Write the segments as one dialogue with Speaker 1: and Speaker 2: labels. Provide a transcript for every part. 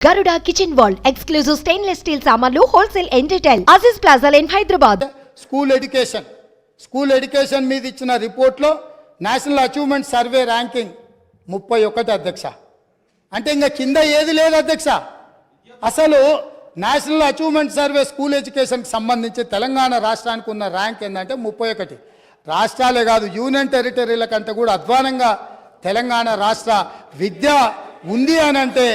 Speaker 1: Garuda kitchen wall exclusive stainless steel సామాన్లు wholesale and retail Aziz plaza line Hyderabad
Speaker 2: school education school education మీద ఇచ్చిన రిపోర్ట్లో national achievement survey ranking ముప్పై ఒకటి అధ్యక్ష. అంటే ఇంకా కింద ఏది లేదు అధ్యక్ష. అసలు నేషనల్ అచీవ్మెంట్ సర్వే స్కూల్ ఎడ్యుకేషన్కి సంబంధించి తెలంగాణ రాష్ట్రానికి ఉన్న ర్యాంక్ ఏంటంటే ముప్పై ఒకటి. రాష్ట్రాలే కాదు యూనియన్ టెరిటరీల కంటే కూడా అధ్వానంగా తెలంగాణ రాష్ట్ర విద్య ఉంది అని అంటే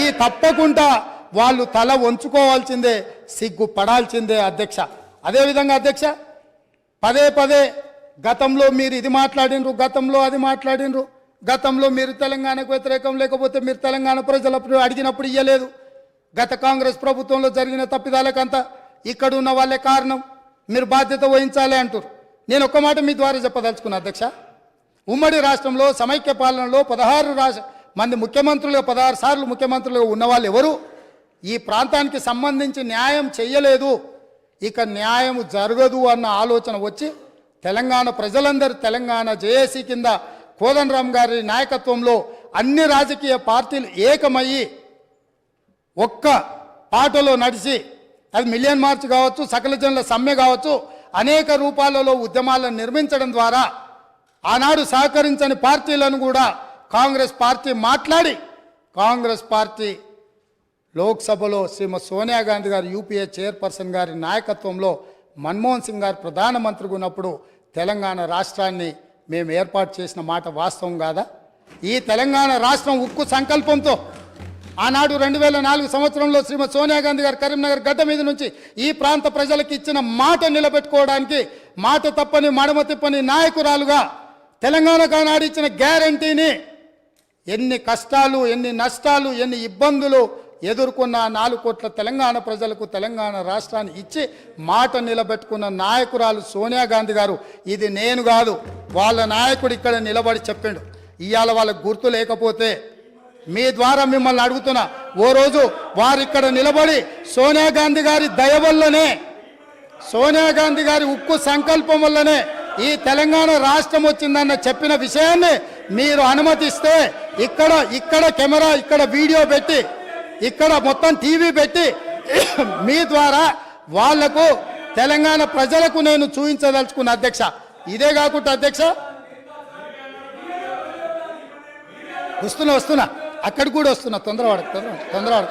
Speaker 2: ఈ తప్పకుండా వాళ్ళు తల వంచుకోవాల్సిందే సిగ్గు పడాల్సిందే అధ్యక్ష. అదేవిధంగా అధ్యక్ష పదే పదే గతంలో మీరు ఇది మాట్లాడినరు గతంలో అది మాట్లాడినరు గతంలో మీరు తెలంగాణకు వ్యతిరేకం లేకపోతే మీరు తెలంగాణ ప్రజలప్పుడు అడిగినప్పుడు ఇయ్యలేదు. గత కాంగ్రెస్ ప్రభుత్వంలో జరిగిన తప్పిదాలకంతా ఇక్కడ ఉన్న వాళ్ళే కారణం మీరు బాధ్యత వహించాలి అంటారు నేను ఒక్క మాట మీ ద్వారా చెప్పదలుచుకున్నా అధ్యక్ష. ఉమ్మడి రాష్ట్రంలో సమైక్య పాలనలో పదహారు రాష్ట్ర మంది ముఖ్యమంత్రులుగా పదహారు సార్లు ముఖ్యమంత్రులుగా ఉన్నవాళ్ళు ఎవరు? ఈ ప్రాంతానికి సంబంధించి న్యాయం చేయలేదు ఇక న్యాయం జరగదు అన్న ఆలోచన వచ్చి తెలంగాణ ప్రజలందరూ తెలంగాణ జేఏసీ కింద కోదండరామ్ గారి నాయకత్వంలో అన్ని రాజకీయ పార్టీలు ఏకమయ్యి ఒక్క పాటలో నడిచి అది మిలియన్ మార్చ్ కావచ్చు సకల జనుల సమ్మె కావచ్చు అనేక రూపాలలో ఉద్యమాలను నిర్మించడం ద్వారా ఆనాడు సహకరించని పార్టీలను కూడా కాంగ్రెస్ పార్టీ మాట్లాడి కాంగ్రెస్ పార్టీ లోక్సభలో శ్రీమతి సోనియా గాంధీ గారు యూపీఏ చైర్పర్సన్ గారి నాయకత్వంలో మన్మోహన్ సింగ్ గారు ప్రధానమంత్రిగా ఉన్నప్పుడు తెలంగాణ రాష్ట్రాన్ని మేము ఏర్పాటు చేసిన మాట వాస్తవం కాదా? ఈ తెలంగాణ రాష్ట్రం ఉక్కు సంకల్పంతో ఆనాడు రెండు వేల నాలుగు సంవత్సరంలో శ్రీమతి సోనియా గాంధీ గారు కరీంనగర్ గడ్డ మీద నుంచి ఈ ప్రాంత ప్రజలకు ఇచ్చిన మాట నిలబెట్టుకోవడానికి మాట తప్పని మడమ తిప్పని నాయకురాలుగా తెలంగాణకు ఆనాడు ఇచ్చిన గ్యారంటీని ఎన్ని కష్టాలు ఎన్ని నష్టాలు ఎన్ని ఇబ్బందులు ఎదుర్కొన్న నాలుగు కోట్ల తెలంగాణ ప్రజలకు తెలంగాణ రాష్ట్రాన్ని ఇచ్చి మాట నిలబెట్టుకున్న నాయకురాలు సోనియా గాంధీ గారు. ఇది నేను కాదు వాళ్ళ నాయకుడు ఇక్కడ నిలబడి చెప్పిండు. ఇవాళ వాళ్ళకు గుర్తు లేకపోతే మీ ద్వారా మిమ్మల్ని అడుగుతున్నా. ఓ రోజు వారు ఇక్కడ నిలబడి సోనియా గాంధీ గారి దయ వల్లనే సోనియా గాంధీ గారి ఉక్కు సంకల్పం వల్లనే ఈ తెలంగాణ రాష్ట్రం వచ్చిందన్న చెప్పిన విషయాన్ని మీరు అనుమతిస్తే ఇక్కడ ఇక్కడ కెమెరా ఇక్కడ వీడియో పెట్టి ఇక్కడ మొత్తం టీవీ పెట్టి మీ ద్వారా వాళ్ళకు తెలంగాణ ప్రజలకు నేను చూపించదలుచుకున్న అధ్యక్ష. ఇదే కాకుండా అధ్యక్ష వస్తున్నా వస్తున్నా. అక్కడికి కూడా వస్తున్నా. తొందరవాడ తొందర తొందరవాడ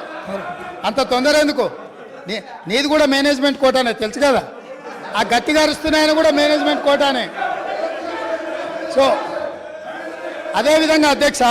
Speaker 2: అంత తొందర ఎందుకు? నీ నీది కూడా మేనేజ్మెంట్ కోటానే తెలుసు కదా? ఆ గట్టిగా అరుస్తున్నాయని కూడా మేనేజ్మెంట్ కోటానే. సో అదేవిధంగా అధ్యక్ష.